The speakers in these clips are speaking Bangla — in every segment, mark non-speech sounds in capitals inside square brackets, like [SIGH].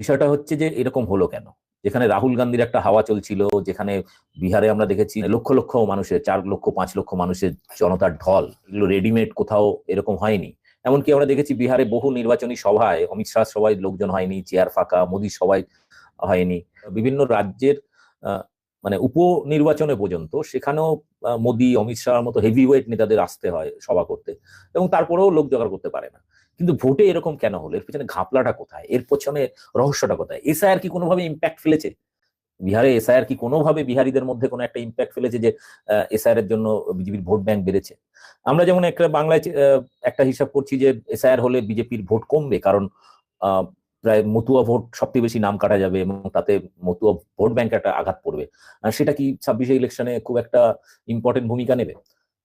বিষয়টা হচ্ছে যে এরকম হলো কেন? যেখানে রাহুল গান্ধীর একটা হাওয়া চলছিল, যেখানে বিহারে আমরা দেখেছি লক্ষ লক্ষ মানুষের, চার লক্ষ, পাঁচ লক্ষ মানুষের জনতার ঢল, এগুলো রেডিমেড কোথাও এরকম হয়নি। এমনকি আমরা দেখেছি বিহারে বহু নির্বাচনী সভায়, অমিত শাহ সভায় লোকজন হয়নি, চেয়ার ফাঁকা মোদী সভায় হয়নি। বিভিন্ন রাজ্যের মানে উপনির্বাচনে পর্যন্ত সেখানেও মোদী, অমিত শাহর মতো হেভি ওয়েট নেতাদের আসতে হয় সভা করতে এবং তারপরেও লোক জোগাড় করতে পারে না। কিন্তু ভোটে এরকম কেন হলো? এর পিছনে ঘাপলাটা কোথায়? এর পেছনে রহস্যটা কোথায়? এসআইআর কি কোনোভাবে ইম্প্যাক্ট ফেলেছে? বিহারে এসআইআর কি কোনোভাবে বিহারীদের মধ্যে কোনো একটা ইম্প্যাক্ট ফেলেছে যে এসআইআর এর জন্য বিজেপির ভোট ব্যাংক বেড়েছে? আমরা যেমন একটা বাংলায় একটা হিসাব করছি যে এসআইআর হলে বিজেপির ভোট কমবে কারণ প্রায় মতুয়া ভোট সবচেয়ে বেশি নাম কাটা যাবে এবং তাতে মতুয়া ভোট ব্যাংক একটা আঘাত পড়বে। সেটা কি ছাব্বিশে ইলেকশনে খুব একটা ইম্পর্টেন্ট ভূমিকা নেবে?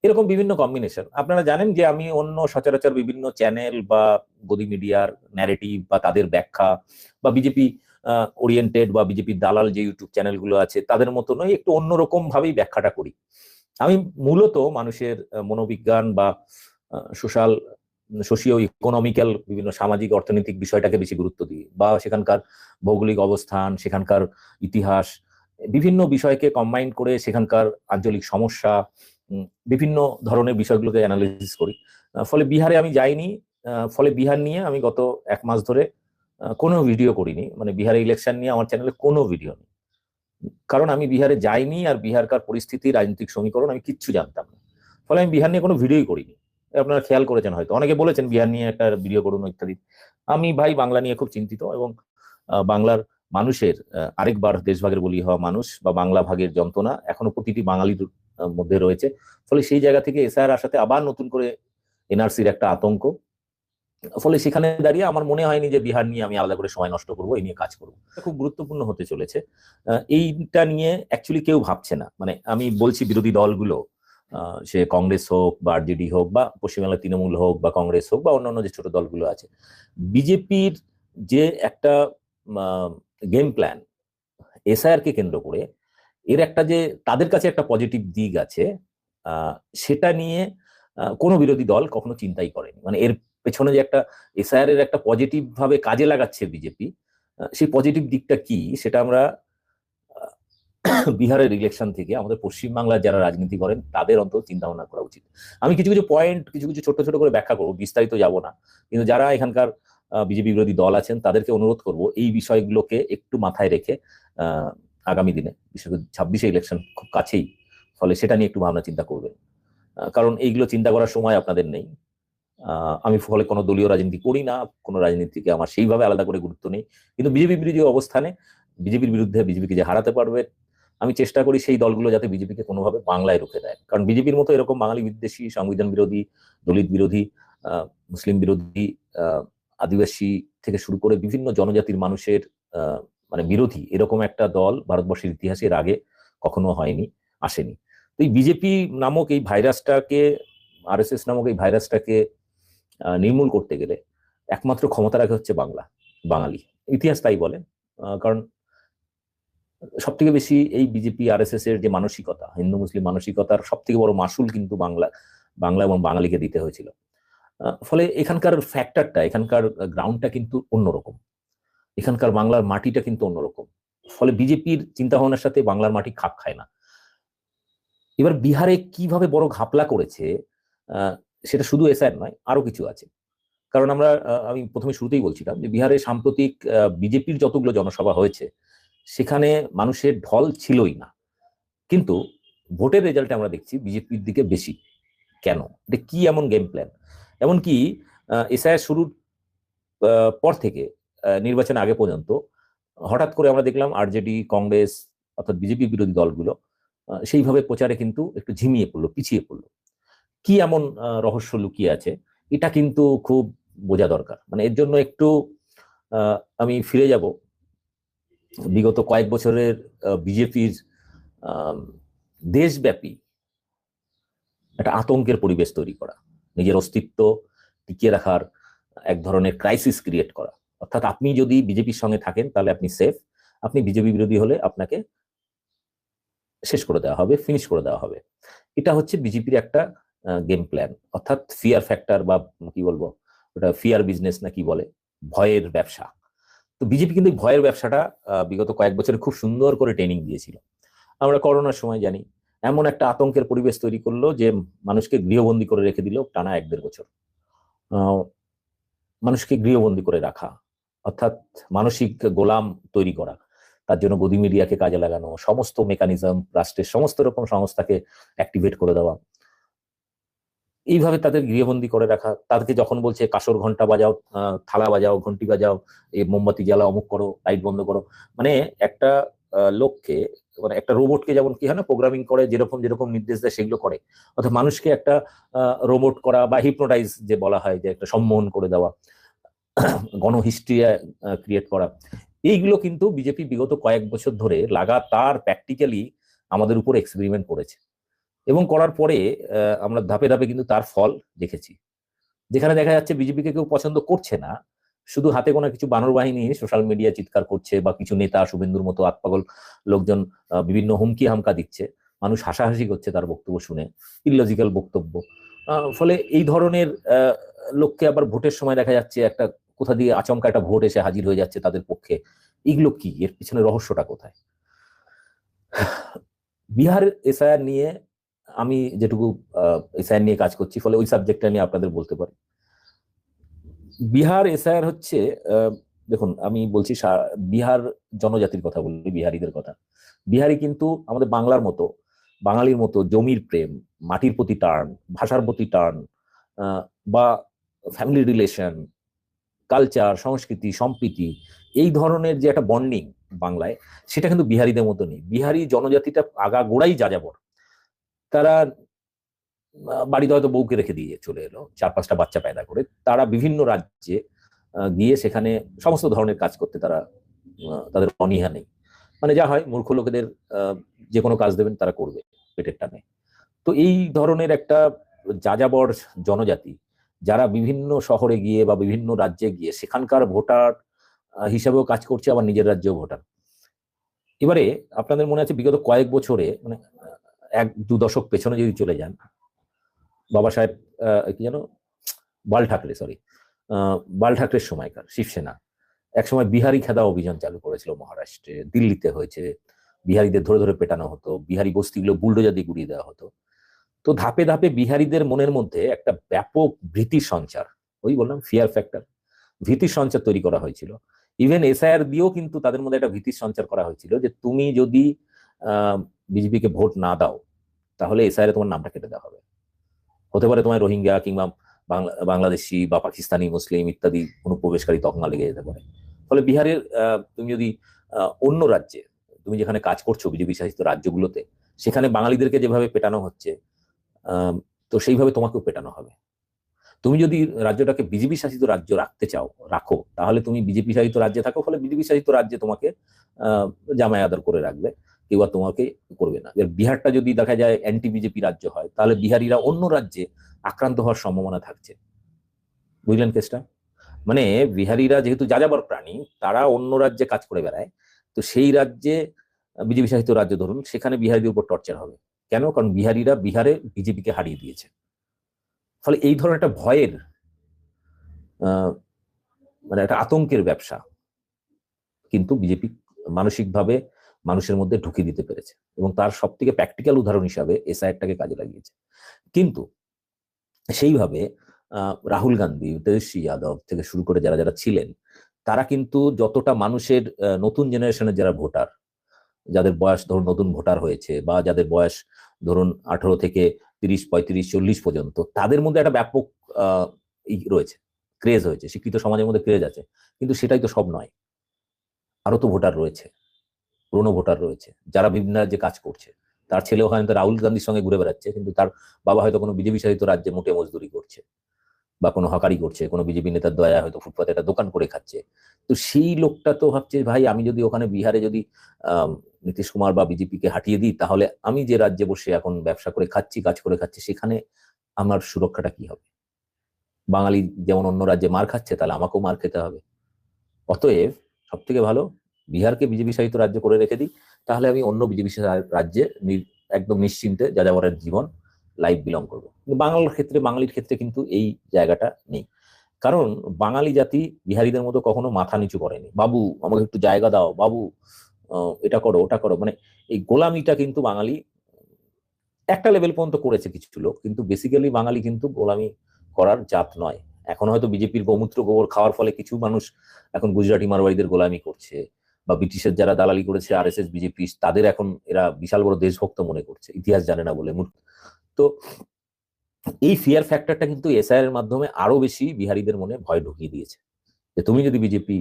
এরকম বিভিন্ন কম্বিনেশন আপনারা জানেন যে আমি অন্য সচরাচর বিভিন্ন চ্যানেল বা গদি মিডিয়ার ন্যারেটিভ বা তাদের ব্যাখ্যা বা বিজেপি ওরিয়েন্টেড বা বিজেপির দালাল যে ইউটিউব চ্যানেলগুলো আছে, তাদের মতো নয় একটু অন্যরকম ভাবেই ব্যাখ্যাটা করি। আমি মূলত মানুষের মনোবিজ্ঞান বা সোশ্যাল সোশিও ইকোনমিক্যাল বিভিন্ন সামাজিক, অর্থনৈতিক বিষয়টাকে বেশি গুরুত্ব দিই বা সেখানকার ভৌগোলিক অবস্থান, সেখানকার ইতিহাস, বিভিন্ন বিষয়কে কম্বাইন করে সেখানকার আঞ্চলিক সমস্যা বিভিন্ন ধরনের বিষয়গুলোকে অ্যানালিসিস করি। ফলে বিহারে আমি যাইনি ফলে বিহার নিয়ে আমি গত এক মাস ধরে কোনো ভিডিও করিনি। মানে বিহারে ইলেকশন নিয়ে আমার চ্যানেলে কোনো ভিডিও নেই। কারণ আমি বিহারে যাইনি আর বিহারকার পরিস্থিতি, রাজনৈতিক সমীকরণ আমি কিচ্ছু জানতাম না। ফলে আমি বিহার নিয়ে কোনো ভিডিওই করিনি। আপনারা খেয়াল করেছেন হয়তো। অনেকে বলেছেন, বিহার নিয়ে একটা ভিডিও করুন, ইত্যাদি। আমি ভাই বাংলা নিয়ে খুব চিন্তিত এবং বাংলার মানুষের আরেকবার দেশভাগের বলি হওয়া মানুষ বা বাংলা ভাগের যন্ত্রণা এখনও প্রতিটি বাঙালির মধ্যে রয়েছে। ফলে সেই জায়গা থেকে এসআর আসাতে আবার নতুন করে এনআরসির একটা আতঙ্ক। ফলে সেখানে দাঁড়িয়ে আমার মনে হয়নি যে বিহার নিয়ে আমি আলাদা করে সময় নষ্ট করব, এই নিয়ে কাজ করব। খুব গুরুত্বপূর্ণ হতে চলেছে। এইটা নিয়ে অ্যাকচুয়ালি কেউ ভাবছে না। মানে আমি বলছি বিরোধী দলগুলো সে কংগ্রেস হোক বা আরজেডি হোক বা পশ্চিমবাংলার তৃণমূল হোক বা কংগ্রেস হোক বা অন্যান্য যে ছোট দলগুলো আছে, বিজেপির যে একটা গেম প্ল্যান এসআইআর কে কেন্দ্র করে এর একটা যে তাদের কাছে একটা পজিটিভ দিক আছে সেটা নিয়ে কোনো বিরোধী দল কখনো চিন্তাই করেনি। মানে এর পেছনে যে একটা এসআইআর এর একটা পজিটিভ ভাবে কাজে লাগাচ্ছে বিজেপি সেই পজিটিভ দিকটা কি? সেটা আমরা বিহারের ইলেকশন থেকে আমাদের পশ্চিমবাংলার যারা রাজনীতি করেন, তাদের অন্তত চিন্তা ভাবনা করা উচিত। আমি কিছু কিছু পয়েন্ট কিছু কিছু ছোট ছোট করে ব্যাখ্যা করব, বিস্তারিত যাব না। কিন্তু যারা এখানকার বিজেপি বিরোধী দল আছেন, তাদেরকে অনুরোধ করব এই বিষয়গুলোকে একটু মাথায় রেখে আগামী দিনে, বিশেষ করে ছাব্বিশে ইলেকশন খুব কাছেই, ফলে সেটা নিয়ে একটু ভাবনা চিন্তা করবেন। কারণ এইগুলো চিন্তা করার সময় আপনাদের নেই। আমি ফলে কোনো দলীয় রাজনীতি করি না, কোনো রাজনীতিকে আমার সেইভাবে আলাদা করে গুরুত্ব নেই। কিন্তু বিজেপি বিরোধী অবস্থানে, বিজেপির বিরুদ্ধে বিজেপিকে যে হারাতে পারবে, আমি চেষ্টা করি সেই দলগুলো যাতে বিজেপিকে কোনোভাবে বাংলায় রুখে দেয়। কারণ বিজেপির মতো এরকম বাঙালি বিদ্বেষী, সংবিধান বিরোধী, দলিত বিরোধী মুসলিম বিরোধী আদিবাসী থেকে শুরু করে বিভিন্ন জনজাতির মানুষের মানে বিরোধী, এরকম একটা দল ভারতবর্ষের ইতিহাসে এর আগে কখনো হয়নি, আসেনি। তো এই বিজেপি নামক এই ভাইরাসটাকে, আরএসএস নামক এই ভাইরাসটাকে নির্মূল করতে গেলে একমাত্র ক্ষমতা রাখে হচ্ছে বাংলা, বাঙালি। ইতিহাস তাই বলে কারণ সব থেকে বেশি এই বিজেপি, আরএসএস এর যে মানসিকতা, হিন্দু, মুসলিম মানসিকতার সব থেকে বড় মাসুল কিন্তু বাংলা বাংলা এবং বাঙালিকে দিতে হয়েছিল। ফলে এখানকার ফ্যাক্টরটা এখানকার গ্রাউন্ডটা কিন্তু অন্যরকম। এখানকার বাংলার মাটিটা কিন্তু অন্যরকম। ফলে বিজেপির চিন্তা ভাবনার সাথে বাংলার মাটি খাপ খায় না। এবার বিহারে কীভাবে বড় ঘাপলা করেছে সেটা শুধু এসআর নয় আরও কিছু আছে। কারণ আমরা আমি প্রথমে শুরুতেই বলছিলাম যে বিহারে সাম্প্রতিক বিজেপির যতগুলো জনসভা হয়েছে, সেখানে মানুষের ঢল ছিলই না। কিন্তু ভোটের রেজাল্টে আমরা দেখছি বিজেপির দিকে বেশি। কেন? এটা কি এমন গেম প্ল্যান এমনকি এসআইআর শুরুর পর থেকে নির্বাচন আগে পর্যন্ত। হঠাৎ করে আমরা দেখলাম আরজেডি, কংগ্রেস অর্থাৎ বিজেপি বিরোধী দলগুলো সেইভাবে প্রচারে কিন্তু একটু ঝিমিয়ে পড়ল, পিছিয়ে পড়ল। কি এমন রহস্য লুকিয়ে আছে? এটা কিন্তু খুব বোঝা দরকার। মানে এর জন্য একটু আমি ফিরে যাব। বিগত কয়েক বছরের বিজেপির দেশব্যাপী একটা আতঙ্কের পরিবেশ তৈরি করা, নিজের অস্তিত্ব টিকিয়ে রাখার এক ধরনের ক্রাইসিস ক্রিয়েট করা। অর্থাৎ আপনি যদি বিজেপির সঙ্গে থাকেন, তাহলে আপনি সেফ আপনি বিজেপি বিরোধী হলে আপনাকে শেষ করে দেওয়া হবে ফিনিশ করে দেওয়া হবে। এটা হচ্ছে বিজেপির একটা গেম প্ল্যান অর্থাৎ ফিয়ার ফ্যাক্টর বা, কি বলব, ওটা ফিয়ার বিজনেস না কি বলে, ভয়ের ব্যবসা। তো বিজেপি কিন্তু ভয়ের ব্যবসাটা বিগত কয়েক বছরে খুব সুন্দর করে ট্রেনিং দিয়েছিল। আমরা করোনার সময় জানি, এমন একটা আতঙ্কের পরিবেশ তৈরি করল যে মানুষকে গৃহবন্দী করে রেখে দিল টানা এক দেড় বছর। মানুষকে গৃহবন্দী করে রাখা। অর্থাৎ মানসিক গোলাম তৈরি করা, তার জন্য গদি মিডিয়াকে কাজে লাগানো, সমস্ত মেকানিজম রাষ্ট্রের সমস্ত রকম সংস্থাকে অ্যাক্টিভেট করে দেওয়া। এইভাবে তাদের গৃহবন্দী করে রাখা, তাদেরকে যখন বলছে কাসর ঘণ্টা বাজাও থালা বাজাও ঘন্টি বাজাও এই মোমবাতি জ্বালা অমুক করো লাইট বন্ধ করো। মানে একটা লোককে মানে একটা রোবটকে যেমন কি হয় না প্রোগ্রামিং করে, যেরকম যেরকম নির্দেশ দেয়, সেগুলো করে। অর্থাৎ মানুষকে একটা রোবট করা বা হিপনোটাইজ যে বলা হয়, যে একটা সম্মোহন করে দেওয়া। গণহিস্ট্রিয়া ক্রিয়েট করা। এইগুলো কিন্তু বিজেপি বিগত কয়েক বছর ধরে লাগাতার প্র্যাকটিক্যালি আমাদের উপর এক্সপেরিমেন্ট করেছে। এবং করার পরে আমরা ধাপে ধাপে কিন্তু তার ফল দেখেছি। যেখানে দেখা যাচ্ছে বিজেপিকে কেউ পছন্দ করছে না। শুধু হাতে কোনো কিছু বানর বাহিনী সোশ্যাল মিডিয়া চিৎকার করছে বা কিছু নেতা শুভেন্দুর মতো আত্মাগল লোকজন বিভিন্ন হুমকি হামকা দিচ্ছে। মানুষ হাসাহাসি করছে তার বক্তব্য শুনে। ইললজিক্যাল বক্তব্য। ফলে এই ধরনের লোককে আবার ভোটের সময় দেখা যাচ্ছে একটা কোথা দিয়ে আচমকা একটা ভোট এসে হাজির হয়ে যাচ্ছে তাদের পক্ষে। এগুলো কি? এর পিছনে রহস্যটা কোথায়? বিহার এসআইআর নিয়ে আমি যেটুকু এসআইআর নিয়ে কাজ করছি, ফলে ওই সাবজেক্টটা নিয়ে আপনাদের বলতে পারি। বিহার এসআইআর হচ্ছে দেখুন, আমি বলছি বিহার জনজাতির কথা বলি, বিহারিদের কথা। বিহারি কিন্তু আমাদের বাংলার মতো বাঙালির মতো জমির প্রেম, মাটির প্রতি টার্ন ভাষার প্রতি টার্ন বা ফ্যামিলি রিলেশন কালচার সংস্কৃতি, সম্প্রীতি, এই ধরনের যে একটা বন্ডিং বাংলায়, সেটা কিন্তু বিহারিদের মতো নেই। বিহারি জনজাতিটা আগা গোড়াই যাযাবর। তারা বাড়িতে হয়তো বউকে রেখে দিয়ে চলে এলো, চার পাঁচটা বাচ্চা পয়দা করে। তারা বিভিন্ন রাজ্যে গিয়ে সেখানে সমস্ত ধরনের কাজ করতে তারা তাদের অনীহা নেই। মানে যা হয়, মূর্খ লোকেদের যে কোনো কাজ দেবেন, তারা করবে পেটের টানে। তো এই ধরনের একটা যাযাবর জনজাতি, যারা বিভিন্ন শহরে গিয়ে বা বিভিন্ন রাজ্যে গিয়ে সেখানকার ভোটার হিসাবেও কাজ করছে, আবার নিজের রাজ্যেও ভোটার। এবারে আপনাদের মনে আছে, বিগত কয়েক বছরে মানে এক দু দশক পেছনে যদি চলে যান, বাবা সাহেব কি যেন? বাল ঠাকরে সরি বাল ঠাকরের সময়কার, শিবসেনা। একসময় বিহারি খেদা অভিযান চালু করেছিল মহারাষ্ট্রে। দিল্লিতে হয়েছে। বিহারিদের ধরে ধরে পেটানো হতো। বিহারি বস্তিগুলো বুলডোজার দিয়ে গুড়িয়ে দেওয়া হতো। তো ধাপে ধাপে বিহারিদের মনের মধ্যে একটা ব্যাপক ভীতি সঞ্চার, ওই বললাম ফিয়ার ফ্যাক্টর ভীতির সঞ্চার তৈরি করা হয়েছিল। ইভেন এসআইআর দিয়েও কিন্তু তাদের মধ্যে একটা ভীতির সঞ্চার করা হয়েছিল যে তুমি যদি বিজেপিকে ভোট না দাও, তাহলে এসআইআর তোমার নামটা কেটে দেওয়া হবে। হতে পারে তোমার রোহিঙ্গা কিংবা বাংলাদেশি বা পাকিস্তানি, মুসলিম ইত্যাদি অনুপ্রবেশকারী তকমা লেগে যেতে পারে। ফলে বিহারের তুমি যদি অন্য রাজ্যে, তুমি যেখানে কাজ করছ বিজেপি শাসিত রাজ্যগুলোতে, সেখানে বাঙালিদেরকে যেভাবে পেটানো হচ্ছে তো সেইভাবে তোমাকেও পেটানো হবে। তুমি যদি রাজ্যটাকে বিজেপি শাসিত রাজ্য রাখতে চাও, রাখো, তাহলে তুমি বিজেপি শাসিত রাজ্যে থাকো, ফলে বিজেপি শাসিত রাজ্যে তোমাকে জামাই আদর করে রাখবে। কেউ আর তোমাকে করবে না। এবার বিহারটা যদি দেখা যায় অ্যান্টি বিজেপি রাজ্য হয়, তাহলে বিহারিরা অন্য রাজ্যে আক্রান্ত হওয়ার সম্ভাবনা থাকছে। বুঝলেন কেসটা? মানে বিহারিরা যেহেতু যাযাবর প্রাণী, তারা অন্য রাজ্যে কাজ করে বেড়ায়। তো সেই রাজ্যে বিজেপি শাসিত রাজ্য ধরুন, সেখানে বিহারিদের উপর টর্চার হবে। কেন? কারণ বিহারিরা বিহারে বিজেপিকে হারিয়ে দিয়েছে। ফলে এই ধরনের একটা ভয়ের মানে একটা আতঙ্কের ব্যবসা। কিন্তু বিজেপি মানসিকভাবে মানুষের মধ্যে ঢুকিয়ে দিতে পেরেছে এবং তার সব থেকে প্র্যাকটিক্যাল উদাহরণ হিসাবে এসআইআরটাকে কাজে লাগিয়েছে। কিন্তু সেইভাবে রাহুল গান্ধী তেজস্বী যাদব থেকে শুরু করে যারা যারা ছিলেন, তারা কিন্তু যতটা মানুষের নতুন জেনারেশনের যারা ভোটার, যাদের বয়স ধরুন নতুন ভোটার হয়েছে বা যাদের বয়স ধরুন আঠারো থেকে তিরিশ, পঁয়ত্রিশ, চল্লিশ পর্যন্ত, তাদের মধ্যে একটা ব্যাপক রয়েছে ক্রেজ হয়েছে। শিক্ষিত সমাজের মধ্যে ক্রেজ আছে। কিন্তু সেটাই তো সব নয়। আরও তো ভোটার রয়েছে। পুরনো ভোটার রয়েছে, যারা বিভিন্ন রাজ্যে কাজ করছে। তার ছেলে ওখানে তো রাহুল গান্ধীর সঙ্গে ঘুরে বেড়াচ্ছে, কিন্তু তার বাবা হয়তো কোনো বিজেপি শাসিত রাজ্যে মোটে মজদুরি করছে বা কোনো হকারি করছে, কোনো বিজেপি নেতার দয়া হয়তো ফুটপাতে একটা দোকান করে খাচ্ছে। তো সেই লোকটা তো ভাবছে, ভাই, আমি যদি ওখানে বিহারে যদি নীতিশ কুমার বা বিজেপিকে হাঁটিয়ে দিই, তাহলে আমি যে রাজ্যে বসে এখন ব্যবসা করে খাচ্ছি, কাজ করে খাচ্ছি, সেখানে আমার সুরক্ষাটা কি হবে? বাঙালি যেমন অন্য রাজ্যে মার খাচ্ছে, তাহলে আমাকেও মার খেতে হবে। অতএব সব থেকে ভালো বিহারকে বিজেপি শাসিত রাজ্য করে রেখে দিই, তাহলে আমি অন্য বিজেপি রাজ্যে একদম নিশ্চিন্তে যাযাবরের জীবন লাইফ বিলং করব। কিন্তু বাংলার ক্ষেত্রে, বাঙালির ক্ষেত্রে কিন্তু এই জায়গাটা নেই। কারণ বাঙালি জাতি বিহারীদের মতো কখনো মাথা নিচু করেনি। বাবু, আমাকে একটু জায়গা দাও, বাবু এটা করো, ওটা করো। মানে এই গোলামিটা কিন্তু বাঙালি, একটা লেভেল পর্যন্ত করেছে কিছু লোক, কিন্তু বেসিক্যালি বাঙালি কিন্তু গোলামি করার জাত নয়। এখন হয়তো বিজেপির গোমূত্র গোবর খাওয়ার ফলে কিছু মানুষ এখন গুজরাটি মারবাড়িদের গোলামি করছে। বা ব্রিটিশের যারা দালালি করেছে আর এস এস বিজেপি, তাদের এখন এরা বিশাল বড় দেশভক্ত মনে করছে, ইতিহাস জানে না বলে। তো এই ফিয়ার ফ্যাক্টরটা কিন্তু এসআইআর এর মাধ্যমে আরও বেশি বিহারীদের মনে ভয় ঢুকিয়ে দিয়েছে। যে তুমি যদি বিজেপি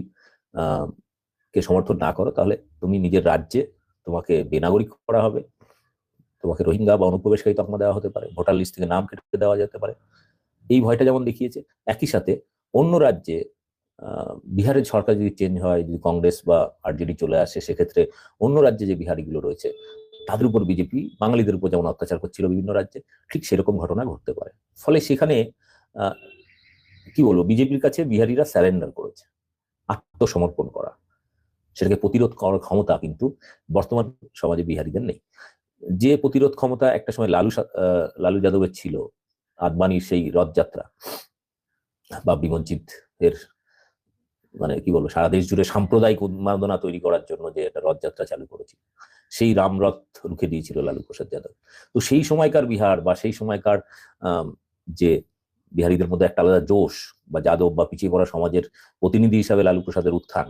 কে সমর্থন না করো, তাহলে তুমি নিজের রাজ্যে তোমাকে বেনাগরিক করা হবে। তোমাকে রোহিঙ্গা বা অনুপ্রবেশকারী তকমা দেওয়া হতে পারে, ভোটার লিস্ট থেকে নাম কেটে দেওয়া যেতে পারে। এই ভয়টা যেমন দেখিয়েছে, একই সাথে অন্য রাজ্যে বিহারের সরকার যদি চেঞ্জ হয়, যদি কংগ্রেস বা আরজেডি চলে আসে, সেক্ষেত্রে অন্য রাজ্যে যে বিহারিগুলো রয়েছে, তাদের উপর বিজেপি বাঙালিদের উপর যেমন অত্যাচার করছিল বিভিন্ন রাজ্যে, ঠিক সেরকম ঘটনা ঘটতে পারে। ফলে সেখানে কি বলব বিজেপির কাছে বিহারিরা স্যারেন্ডার করেছে, আত্মসমর্পণ করা। সেটাকে প্রতিরোধ করার ক্ষমতা কিন্তু বর্তমান সমাজে বিহারিদের নেই। যে প্রতিরোধ ক্ষমতা একটা সময় লালু লালু যাদবের ছিল, আদবানির সেই রথযাত্রা বা বিমঞ্চিত এর মানে কি বলব, সারা দেশ জুড়ে সাম্প্রদায়িক উন্মাদনা তৈরি করার জন্য যে একটা রথযাত্রা চালু করেছিল সেই রামরথ রুখে দিয়েছিল লালু প্রসাদ যাদব। তো সেই সময়কার বিহার বা সেই সময়কার যে বিহারীদের মধ্যে একটা আলাদা জোশ বা যাদব বা পিছিয়ে পড়া সমাজের প্রতিনিধি হিসাবে লালু প্রসাদের উত্থান,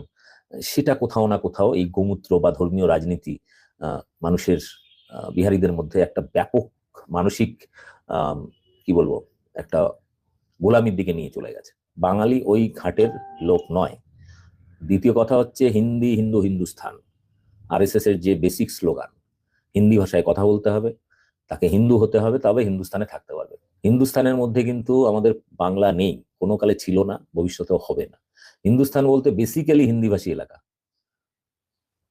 সেটা কোথাও না কোথাও এই গোমূত্র বা ধর্মীয় রাজনীতি মানুষের বিহারীদের মধ্যে একটা ব্যাপক মানসিক কি বলব, একটা গোলামির দিকে নিয়ে চলে গেছে। বাঙালি ওই ঘাটের লোক নয়। দ্বিতীয় কথা হচ্ছে হিন্দি হিন্দু হিন্দুস্থান আরএসএস এর যে বেসিক স্লোগান হিন্দি ভাষায় কথা বলতে হবে, তাকে হিন্দু হতে হবে, তবে হিন্দুস্থানে থাকতে পারবে। হিন্দুস্থানের মধ্যে কিন্তু আমাদের বাংলা নেই, কোনো কালে ছিল না, ভবিষ্যতেও হবে না। হিন্দুস্থান বলতে বেসিক্যালি হিন্দিভাষী এলাকা।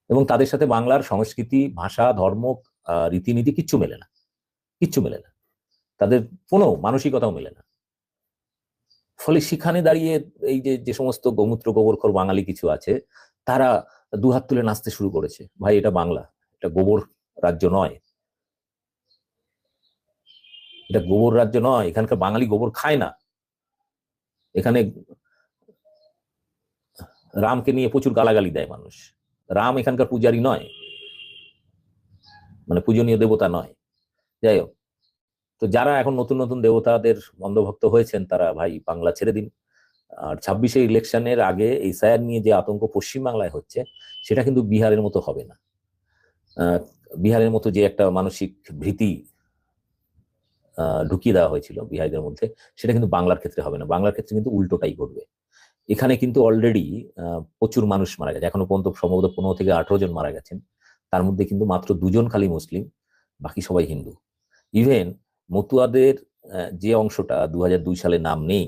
এবং তাদের সাথে বাংলার সংস্কৃতি, ভাষা, ধর্ম রীতিনীতি কিচ্ছু মেলে না। কিচ্ছু মেলে না। তাদের কোনো মানসিকতাও মেলে না। ফলে সেখানে দাঁড়িয়ে এই যে যে সমস্ত গোমূত্র গোবরখোর বাঙালি কিছু আছে, তারা দুহাত তুলে নাচতে শুরু করেছে। ভাই, এটা বাংলা, এটা গোবর রাজ্য নয়। এটা গোবর রাজ্য নয়, এখানকার বাঙালি গোবর খায় না। এখানে রামকে নিয়ে প্রচুর গালাগালি দেয় মানুষ। রাম এখানকার পূজারি নয়। মানে পূজনীয় দেবতা নয়। যাই হোক তো যারা এখন নতুন নতুন দেবতাদের অন্ধভক্ত হয়েছেন, তারা ভাই বাংলা ছেড়ে দিন। আর ছাব্বিশে ইলেকশনের আগে এই সায়ার নিয়ে যে আতঙ্ক পশ্চিমবাংলায় হচ্ছে, সেটা কিন্তু বিহারের মতো হবে না। বিহারের মতো যে একটা মানসিক ভীতি ঢুকিয়ে দেওয়া হয়েছিল বিহারীদের মধ্যে, সেটা কিন্তু বাংলার ক্ষেত্রে হবে না। বাংলার ক্ষেত্রে কিন্তু উল্টোটাই ঘটবে। এখানে কিন্তু অলরেডি প্রচুর মানুষ মারা গেছে। এখনও পর্যন্ত সম্ভবত পনেরো থেকে আঠেরো জন মারা গেছেন। তার মধ্যে কিন্তু মাত্র দুজন খালি মুসলিম, বাকি সবাই হিন্দু। ইভেন মতুয়াদের যে অংশটা দু সালে নাম নেই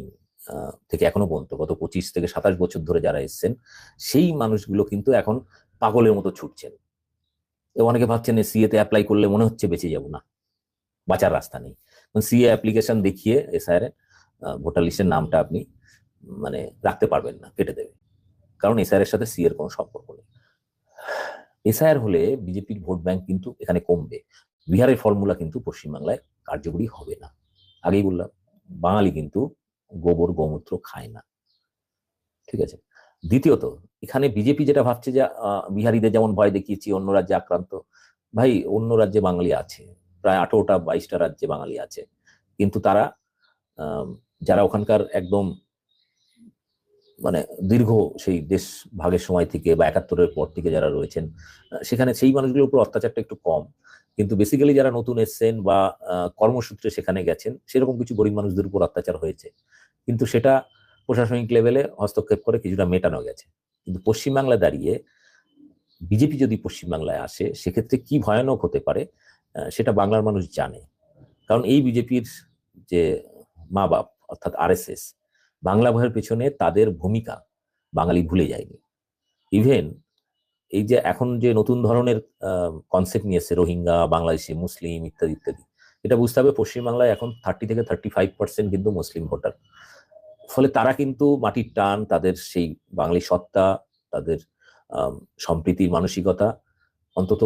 থেকে এখনও পর্যন্ত, গত পঁচিশ থেকে সাতাশ বছর ধরে যারা এসছেন, সেই মানুষগুলো কিন্তু এখন পাগলের মতো ছুটছেন। এবং অনেকে ভাবছেন সিএ তে অ্যাপ্লাই করলে মনে হচ্ছে বেঁচে যাব না, বাঁচার রাস্তা নেই। সিএ অ্যাপ্লিকেশন দেখিয়ে এসআইআর ভোটার লিস্টের নামটা আপনি মানে রাখতে পারবেন না, কেটে দেবে। কারণ এসআইআর এর সাথে সি এর কোনো সম্পর্ক নেই। এসআইআর হলে বিজেপির ভোট ব্যাংক কিন্তু এখানে কমবে। বিহারের ফর্মুলা কিন্তু পশ্চিমবাংলায় কার্যকরী হবে না। আগেই বললাম, বাঙালি কিন্তু গোবর গোমূত্র খায় না। ঠিক আছে? দ্বিতীয়ত, এখানে বিজেপি যেটা ভাবছে যে বিহারীদের যেমন ভয় দেখিয়েছি, অন্য রাজ্যে আক্রান্ত, ভাই, অন্য রাজ্যে বাঙালি আছে। প্রায় আঠেরোটা বাইশটা রাজ্যে বাঙালি আছে। কিন্তু তারা যারা ওখানকার একদম মানে দীর্ঘ সেই দেশ ভাগের সময় থেকে বা একাত্তরের পর থেকে যারা রয়েছেন সেখানে সেই মানুষগুলোর উপর অত্যাচারটা একটু কম। কিন্তু বেসিক্যালি যারা নতুন এসছেন বা কর্মসূত্রে সেখানে গেছেন, সেরকম কিছু গরিব মানুষদের উপর অত্যাচার হয়েছে। কিন্তু সেটা প্রশাসনিক লেভেলে হস্তক্ষেপ করে কিছুটা মেটানো গেছে। কিন্তু পশ্চিমবাংলায় দাঁড়িয়ে বিজেপি যদি পশ্চিমবাংলায় আসে, সেক্ষেত্রে কি ভয়ানক হতে পারে সেটা বাংলার মানুষ জানে। কারণ এই বিজেপির যে মা বাপ অর্থাৎ আরএসএস বাংলা ভয়ের পেছনে তাদের ভূমিকা বাঙালি ভুলে যায়নি। ইভেন এই যে এখন যে নতুন ধরনের কনসেপ্ট নিয়ে এসছে, রোহিঙ্গা, বাংলাদেশি, মুসলিম ইত্যাদি ইত্যাদি, এটা বুঝতে হবে পশ্চিমবাংলায় এখন থার্টি থেকে থার্টি ফাইভ পার্সেন্ট কিন্তু মুসলিম ভোটার। ফলে তারা কিন্তু মাটির টান, তাদের সেই বাঙালি সত্তা, তাদের সম্প্রীতির মানসিকতা অন্তত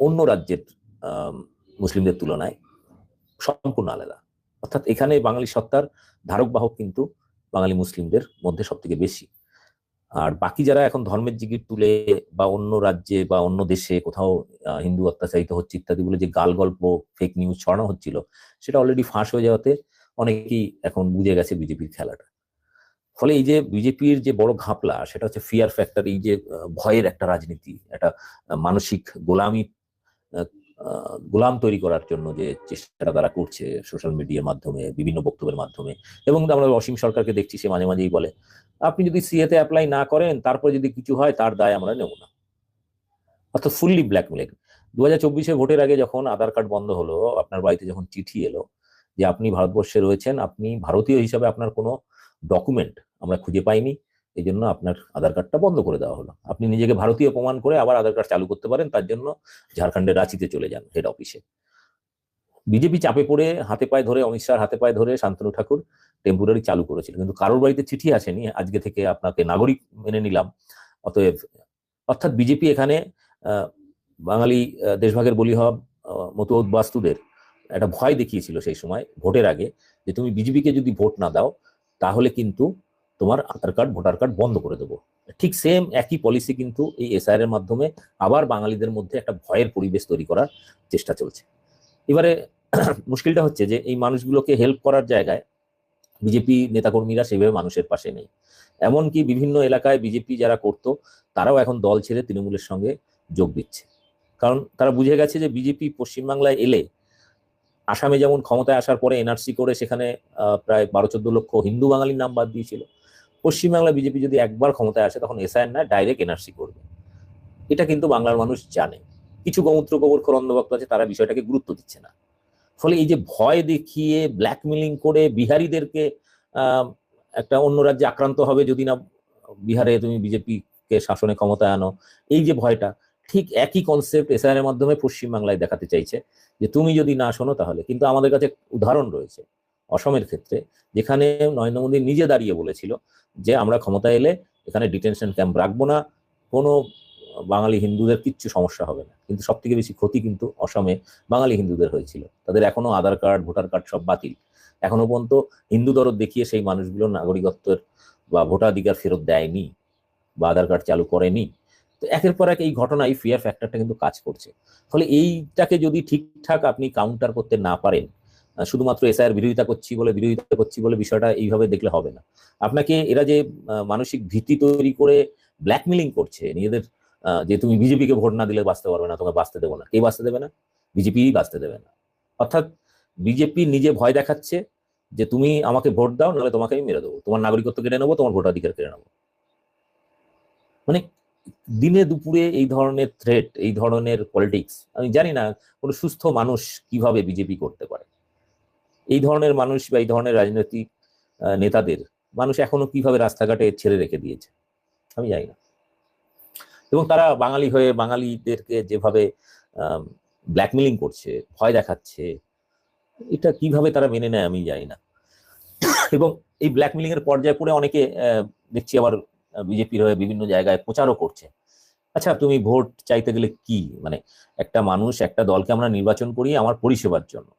অন্য রাজ্যের মুসলিমদের তুলনায় সম্পূর্ণ আলাদা। অর্থাৎ এখানে বাঙালি সত্তার ধারক বাহক কিন্তু বাঙালি মুসলিমদের মধ্যে সব থেকে বেশি। আর বাকি যারা এখন ধর্মের জিগির তুলে বা অন্য রাজ্যে বা অন্য দেশে কোথাও হিন্দু অত্যাচারিত হচ্ছে ইত্যাদি বলে যে গাল গল্প ফেক নিউজ ছড়ানো হচ্ছিল, সেটা অলরেডি ফাঁস হয়ে যাওয়াতে অনেকেই এখন বুঝে গেছে বিজেপির খেলাটা। ফলে এই যে বিজেপির যে বড় ঘাপলা, সেটা হচ্ছে ফিয়ার ফ্যাক্টর এই যে ভয়ের একটা রাজনীতি, একটা মানসিক গোলামি গোলাম তৈরি করার জন্য যে চেষ্টাটা তারা করছে সোশ্যাল মিডিয়ার মাধ্যমে, বিভিন্ন বক্তব্যের মাধ্যমে এবং আমরা অসীম সরকারকে দেখছি, সে মাঝে মাঝেই বলে, আপনি যদি সিএতে অ্যাপ্লাই না করেন, তারপর যদি কিছু হয়, তার দায় আমরা নেব না। অর্থাৎ ফুললি ব্ল্যাকমেলিং দু হাজার চব্বিশে ভোটের আগে যখন আধার কার্ড বন্ধ হলো, আপনার বাড়িতে যখন চিঠি এলো যে, আপনি ভারতবর্ষে রয়েছেন, আপনি ভারতীয় হিসাবে আপনার কোনো ডকুমেন্ট আমরা খুঁজে পাইনি এই জন্য আপনার আধার কার্ডটা বন্ধ করে দেওয়া হলো। আপনি নিজেকে ভারতীয় প্রমাণ করে আবার আধার কার্ড চালু করতে পারেন, তার জন্য ঝাড়খণ্ডের রাঁচিতে চলে যান হেড অফিসে বিজেপি চাপে পড়ে, হাতে পায়ে ধরে, অমিত শাহ হাতে পায়ে ধরে শান্তনু ঠাকুর টেম্পোরারি চালু করেছিল। কিন্তু কারোর বাড়িতে চিঠি আসেনি, আজকে থেকে আপনাকে নাগরিক মেনে নিলাম। অতএব অর্থাৎ বিজেপি এখানে বাঙালি দেশভাগের বলি হওয়া মতো বাস্তুদের একটা ভয় দেখিয়েছিল সেই সময়, ভোটের আগে, যে তুমি বিজেপিকে যদি ভোট না দাও, তাহলে কিন্তু তোমার আধার কার্ড, ভোটার কার্ড বন্ধ করে দেবো। ঠিক সেম একই পলিসি কিন্তু এই এসআইআর এর মাধ্যমে আবার বাঙালিদের মধ্যে একটা ভয়ের পরিবেশ তৈরি করার চেষ্টা চলছে। এবারে [CLEARS THROAT] মুশকিলটা হচ্ছে যে এই মানুষগুলোকে হেল্প করার জায়গায় বিজেপি নেতাকর্মীরা সেভাবে মানুষের পাশে নেই। এমনকি বিভিন্ন এলাকায় বিজেপি যারা করতো, তারাও এখন দল ছেড়ে তৃণমূলের সঙ্গে যোগ দিচ্ছে। কারণ তারা বুঝে গেছে যে বিজেপি পশ্চিমবাংলায় এলে আসামে যেমন ক্ষমতায় আসার পরে এনআরসি করে সেখানে প্রায় বারো চোদ্দ লক্ষ হিন্দু বাঙালির নাম বাদ দিয়েছিল পশ্চিমবাংলা বিজেপি যদি একবার ক্ষমতায় আসে, তখন এসআইএন না ডাইরেক্ট এনআরসি করবে। এটা কিন্তু বাংলার মানুষ জানে। কিছু গৌত্র গোবরখোর অন্ধভক্ত আছে, তারা বিষয়টাকে গুরুত্ব দিচ্ছে না। ফলে এই যে ভয় দেখিয়ে ব্ল্যাকমেলিং করে বিহারিদেরকে একটা অন্য রাজ্যে আক্রান্ত হবে যদি না বিহারে তুমি বিজেপিকে শাসনে ক্ষমতায় আনো, এই যে ভয়টা, ঠিক একই কনসেপ্ট এসআইআর এর মাধ্যমে পশ্চিমবাংলায় দেখাতে চাইছে যে তুমি যদি না শোনো তাহলে। কিন্তু আমাদের কাছে উদাহরণ রয়েছে। অসমের ক্ষেত্রে, যেখানে নরেন্দ্র মোদী নিজে দাঁড়িয়ে বলেছিল যে আমরা ক্ষমতা এলে এখানে ডিটেনশন ক্যাম্প রাখব না, কোনো বাঙালি হিন্দুদের কিচ্ছু সমস্যা হবে না। কিন্তু সব থেকে বেশি ক্ষতি কিন্তু অসমে বাঙালি হিন্দুদের হয়েছিল। তাদের এখনও আধার কার্ড, ভোটার কার্ড সব বাতিল। এখনও পর্যন্ত হিন্দু দরদ দেখিয়ে সেই মানুষগুলো নাগরিকত্বের বা ভোটাধিকার ফেরত দেয়নি বা আধার কার্ড চালু করেনি। তো একের পর এক এই ঘটনায় ফিয়ার ফ্যাক্টরটা কিন্তু কাজ করছে। ফলে এইটাকে যদি ঠিকঠাক আপনি কাউন্টার করতে না পারেন শুধুমাত্র এসআইয়ের বিরোধিতা করছি বলে, বিরোধিতা করছি বলে বিষয়টা এইভাবে দেখলে হবে না। আপনাকে এরা যে মানসিক ভীতি তৈরি করে ব্ল্যাকমেলিং করছে, নিজেদের যে তুমি বিজেপিকে ভোট না দিলে বাঁচতে পারবে না, তোমাকে বাঁচতে দেবো না। কে বাঁচতে দেবে না? বিজেপি বাঁচতে দেবে না। অর্থাৎ বিজেপি নিজে ভয় দেখাচ্ছে যে তুমি আমাকে ভোট দাও, নাহলে তোমাকে আমি মেরে দেবো। তোমার নাগরিকত্ব কেড়ে নেব, তোমার ভোটাধিকার কেড়ে নেব। মানে দিনে দুপুরে এই ধরনের থ্রেট এই ধরনের পলিটিক্স আমি জানি না কোনো সুস্থ মানুষ কীভাবে বিজেপি করতে পারে। এই ধরনের মানুষ বা এই ধরনের রাজনৈতিক নেতাদের মানুষ এখনও কীভাবে রাস্তাঘাটে ছেড়ে রেখে দিয়েছে? আমি জানি না। এবং তারা বাঙালি হয়ে বাঙালিদেরকে যেভাবে ব্ল্যাকমেলিং করছে, ভয় দেখাচ্ছে, এটা কীভাবে তারা মেনে নেয় আমি জানি না। এবং এই ব্ল্যাকমেলিং এর পর্যায়ে পড়ে অনেকে দেখছি আবার বিজেপির হয়ে বিভিন্ন জায়গায় প্রচারও করছে। আচ্ছা তুমি ভোট চাইতে গেলে কি? মানে একটা মানুষ, একটা দলকে আমরা নির্বাচন করি আমার পরিষেবার জন্য।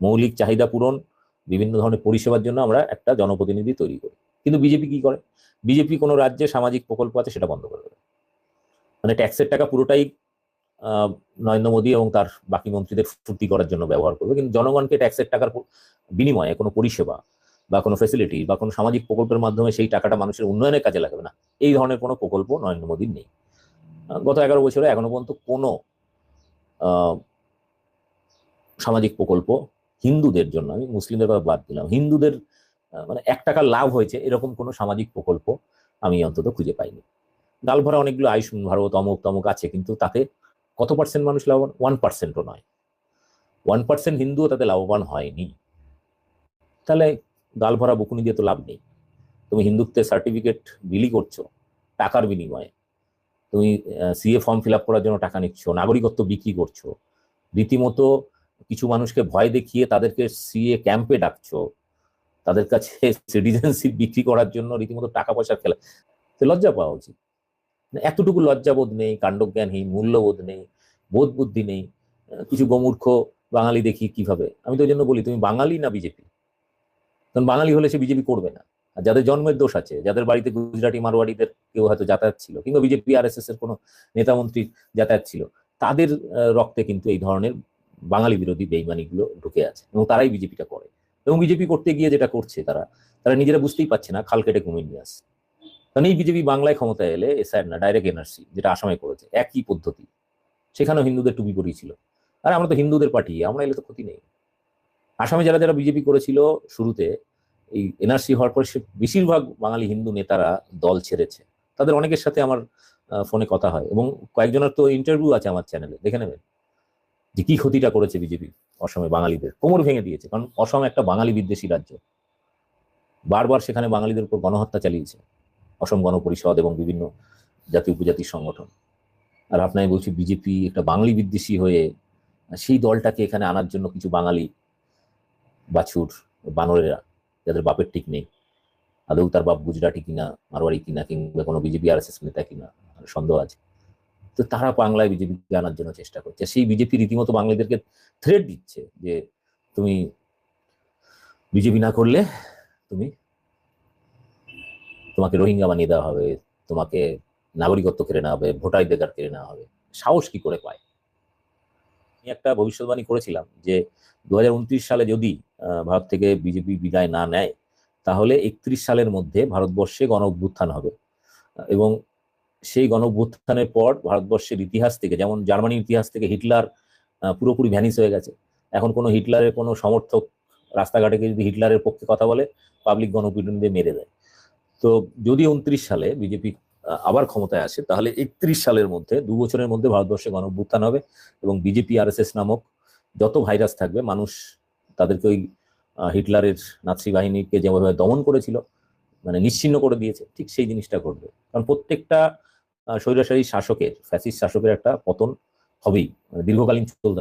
মৌলিক চাহিদা পূরণ, বিভিন্ন ধরনের পরিষেবার জন্য আমরা একটা জনপ্রতিনিধি তৈরি করি। কিন্তু বিজেপি কি করে? বিজেপি কোনো রাজ্যে সামাজিক প্রকল্প আছে সেটা বন্ধ করে দেবে। মানে ট্যাক্সের টাকা পুরোটাই নরেন্দ্র মোদী এবং তার বাকি মন্ত্রীদের ফুর্তি করার জন্য ব্যবহার করবে। কিন্তু জনগণকে ট্যাক্সের টাকার বিনিময়ে কোনো পরিষেবা বা কোনো ফেসিলিটি বা কোনো সামাজিক প্রকল্পের মাধ্যমে সেই টাকাটা মানুষের উন্নয়নের কাজে লাগবে না। এই ধরনের কোনো প্রকল্প নরেন্দ্র মোদীর নেই। গত এগারো বছরে এখনও পর্যন্ত কোনো সামাজিক প্রকল্প হিন্দুদের জন্য, আমি মুসলিমদের কথা বাদ দিলাম, হিন্দুদের মানে এক টাকা লাভ হয়েছে, এরকম কোনো সামাজিক প্রকল্প আমি অন্তত খুঁজে পাইনি। ডাল ভরা অনেকগুলো আয়ুষ্মান ভারত অমুক তমুক আছে, কিন্তু তাতে কত পার্সেন্ট মানুষ লাভবান? ওয়ান পার্সেন্টও নয়। ওয়ান পার্সেন্ট হিন্দুও তাতে লাভবান হয়নি। তাহলে ডাল ভরা বকুনি দিয়ে তো লাভ নেই। তুমি হিন্দুত্বের সার্টিফিকেট বিলি করছ, টাকার বিনিময়ে। তুমি সিএ ফর্ম ফিল করার জন্য টাকা নিচ্ছ, নাগরিকত্ব বিক্রি করছ। রীতিমতো কিছু মানুষকে ভয় দেখিয়ে তাদেরকে সিএ ক্যাম্পে ডাকছো, তাদের কাছে [LAUGHS] সিটিজেনশিপ বিক্রি করার জন্য রীতিমতো টাকা পয়সা খেলা, তো লজ্জা পাওয়া উচিত। মানে এতটুকু লজ্জাবোধ নেই, কাণ্ডজ্ঞানহীন, মূল্যবোধ নেই, বোধ বুদ্ধি নেই কিছু গোমূর্খ বাঙালি দেখি কীভাবে? আমি তো জন্য বলি, তুমি বাঙালি না বিজেপি কারণ বাঙালি হলে সে বিজেপি করবে না। আর যাদের জন্মের দোষ আছে, যাদের বাড়িতে গুজরাটি মারোয়াড়িদের কেউ হয়তো যাতায়াত ছিল, কিংবা বিজেপি আর এস এস এর কোনো নেতা মন্ত্রীর যাতায়াত ছিল, তাদের রক্তে কিন্তু এই ধরনের বাঙালি বিরোধী বেইমানিগুলো ঢুকে আছে এবং তারাই বিজেপিটা করে। এবং বিজেপি করতে গিয়ে যেটা করছে তারা তারা নিজেরা বুঝতেই পারছে না খাল কেটে কুমির নিয়ে আসছে। কারণ এই বিজেপি বাংলায় ক্ষমতায় এলে এসআর না ডাইরেক্ট এনআরসি যেটা আসামে করেছে, একই পদ্ধতি। সেখানেও হিন্দুদের টুপি পরিয়েছিল আর আমরা তো হিন্দুদের পার্টি, আমরা এলে তো ক্ষতি নেই। আসামে যারা যারা বিজেপি করেছিল শুরুতে, এই এনআরসি হওয়ার পর সে বেশিরভাগ বাঙালি হিন্দু নেতারা দল ছেড়েছে। তাদের অনেকের সাথে আমার ফোনে কথা হয় এবং কয়েকজনের তো ইন্টারভিউ আছে আমার চ্যানেলে দেখে নেবেন। যে কি ক্ষতিটা করেছে বিজেপি অসমে বাঙালিদের? কোমর ভেঙে দিয়েছে, কারণ অসম একটা বাঙালি বিদ্বেষী রাজ্য। বারবার সেখানে বাঙালিদের উপর গণহত্যা চালিয়েছে অসম গণপরিষদ এবং বিভিন্ন জাতি উপজাতির সংগঠন। আর আপনাকে বলছি, বিজেপি একটা বাঙালি বিদ্বেষী হয়ে সেই দলটাকে এখানে আনার জন্য কিছু বাঙালি বাছুর, বানরেরা, যাদের বাপের ঠিক নেই, আদৌ তার বাপ গুজরাটি কিনা মারোয়ারি কিনা, কিংবা কোনো বিজেপি আর এস এস নেতা কিনা সন্দেহ আছে। তো তারা বাংলায় বিজেপিকে আনার জন্য চেষ্টা করছে। সেই বিজেপি রীতিমতো বাঙালিদেরকে থ্রেট দিচ্ছে যে তুমি বিজেপি না করলে তুমি তোমাকে রোহিঙ্গা বানিয়ে দেওয়া হবে, তোমাকে নাগরিকত্ব কেড়ে নেওয়া হবে ভোটাধিকার কেড়ে নেওয়া হবে। সাহস কি করে পায়? আমি একটা ভবিষ্যৎবাণী করেছিলাম যে দু হাজার উনত্রিশ সালে যদি ভারত থেকে বিজেপি বিদায় না নেয়, তাহলে একত্রিশ সালের মধ্যে ভারতবর্ষে গণ অভ্যুত্থান হবে। এবং সেই গণ পর ভারতবর্ষের ইতিহাস থেকে, যেমন জার্মানির ইতিহাস থেকে হিটলার পুরোপুরি ভ্যানিস হয়ে গেছে। এখন কোনো হিটলারের কোনো সমর্থক রাস্তাঘাটে যদি হিটলারের পক্ষে কথা বলে পাবলিক গণপিটুনি দিয়ে মেরে দেয়। তো যদি উনত্রিশ সালে বিজেপি আবার ক্ষমতায় আসে, তাহলে একত্রিশ সালের মধ্যে, দু বছরের মধ্যে ভারতবর্ষে গণ হবে এবং বিজেপি আর নামক যত ভাইরাস থাকবে, মানুষ তাদেরকে ওই হিটলারের নাৎসি বাহিনীকে যেভাবে দমন করেছিল মানে নিশ্চিহ্ন করে দিয়েছে, ঠিক সেই জিনিসটা ঘটবে। কারণ প্রত্যেকটা স্বৈরাচারী শাসকের ফ্যাসিস্ট শাসকের একটা পতন হবেই। মানে দীর্ঘকালীন চলতে